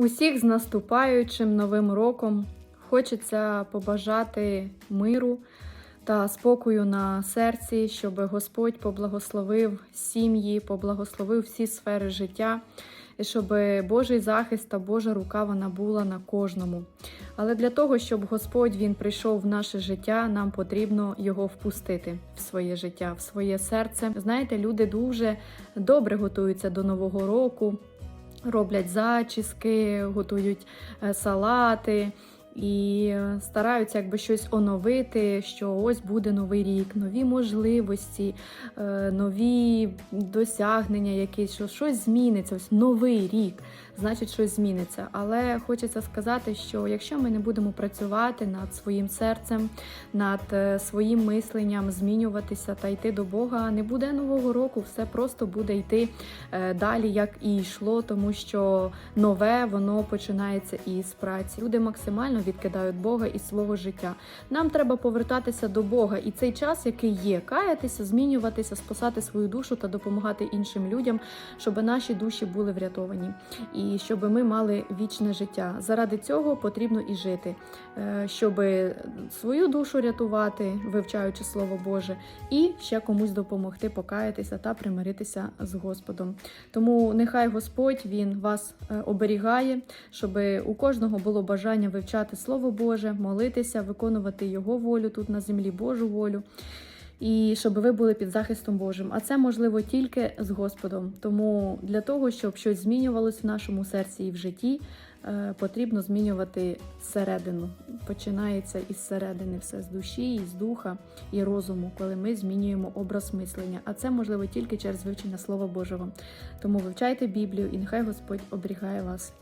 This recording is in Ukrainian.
Усіх з наступаючим новим роком хочеться побажати миру та спокою на серці, щоб Господь поблагословив сім'ї, поблагословив всі сфери життя, і щоб Божий захист та Божа рука вона була на кожному. Але для того, щоб Господь він прийшов в наше життя, нам потрібно його впустити в своє життя, в своє серце. Знаєте, люди дуже добре готуються до нового року роблять зачіски, готують е, салати і стараються якби щось оновити, що ось буде новий рік, нові можливості, е, нові досягнення, якісь що щось зміниться. Ось новий рік, значить, щось зміниться. Але хочеться сказати, що якщо ми не будемо працювати над своїм серцем, над е, своїм мисленням, змінюватися та йти до Бога, не буде нового року, все просто буде йти е, далі, як і йшло, тому що нове воно починається із праці. Люди максимально відкидають Бога із свого життя. Нам треба повертатися до Бога, і цей час, який є, каятися, змінюватися, спасати свою душу та допомагати іншим людям, щоб наші душі були врятовані і щоб ми мали вічне життя. Заради цього потрібно і жити, е, щоб свою душу рятувати, вивчаючи Слово Боже, і ще комусь допомогти покаятися та примиритися з Господом. Тому нехай Господь він вас е, оберігає, щоб у кожного було бажання вивчати Слово Боже, молитися, виконувати Його волю тут на землі, Божу волю. І щоб ви були під захистом Божим. А це можливо тільки з Господом. Тому для того, щоб щось змінювалось в нашому серці і в житті, е, потрібно змінювати зсередину. Починається із середини все з душі, із духа і розуму, коли ми змінюємо образ мислення. А це можливо тільки через вивчення Слова Божого. Тому вивчайте Біблію, і нехай Господь оберігає вас.